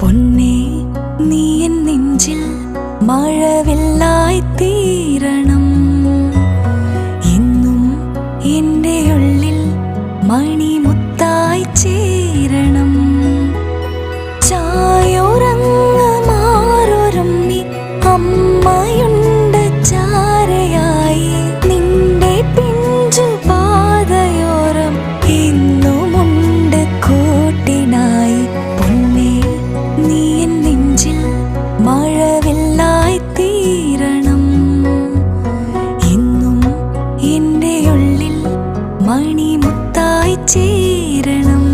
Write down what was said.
പൊന്നേ നീ എൻ നെഞ്ചിൽ മഴവില്ലായി തീരണം. എന്നും എൻ എല്ലായി തീരണം. എന്നും എന്റെ ഉള്ളിൽ മണിമുത്തായി ചേരണം.